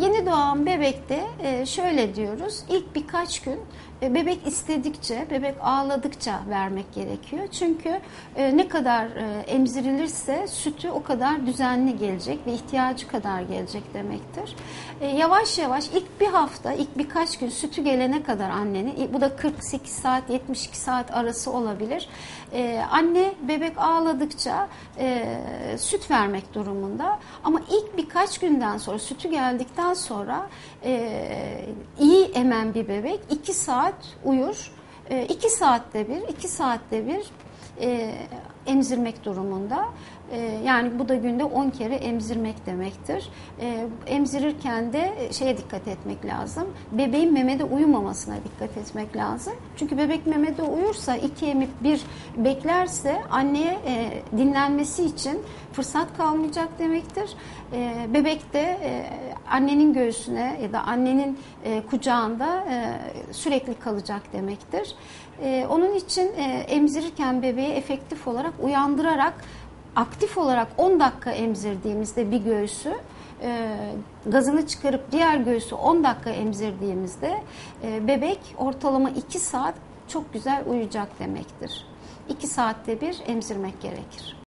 Yeni doğan bebekte e, şöyle diyoruz. İlk birkaç gün e, bebek istedikçe, bebek ağladıkça vermek gerekiyor. Çünkü e, ne kadar emzirilirse sütü o kadar düzenli gelecek ve ihtiyacı kadar gelecek demektir. Yavaş yavaş ilk bir hafta, ilk birkaç gün sütü gelene kadar annenin, bu da 48 saat, 72 saat arası olabilir. Anne bebek ağladıkça süt vermek durumunda. Ama ilk birkaç günden sonra sütü geldikten sonra e, iyi emen bir bebek 2 saat uyur. 2 e, saatte bir, 2 saatte bir e, emzirmek durumunda. E, yani bu da günde 10 kere emzirmek demektir. E, emzirirken de şeye dikkat etmek lazım. Bebeğin memede uyumamasına dikkat etmek lazım. Çünkü bebek memede uyursa iki emip bir beklerse anneye e, dinlenmesi için fırsat kalmayacak demektir. E, bebek de e, annenin göğsüne ya da annenin e, kucağında e, sürekli kalacak demektir. E, onun için e, emzirirken bebeği efektif olarak uyandırarak aktif olarak 10 dakika emzirdiğimizde bir göğsü e, gazını çıkarıp diğer göğsü 10 dakika emzirdiğimizde e, bebek ortalama 2 saat çok güzel uyuyacak demektir. 2 saatte bir emzirmek gerekir.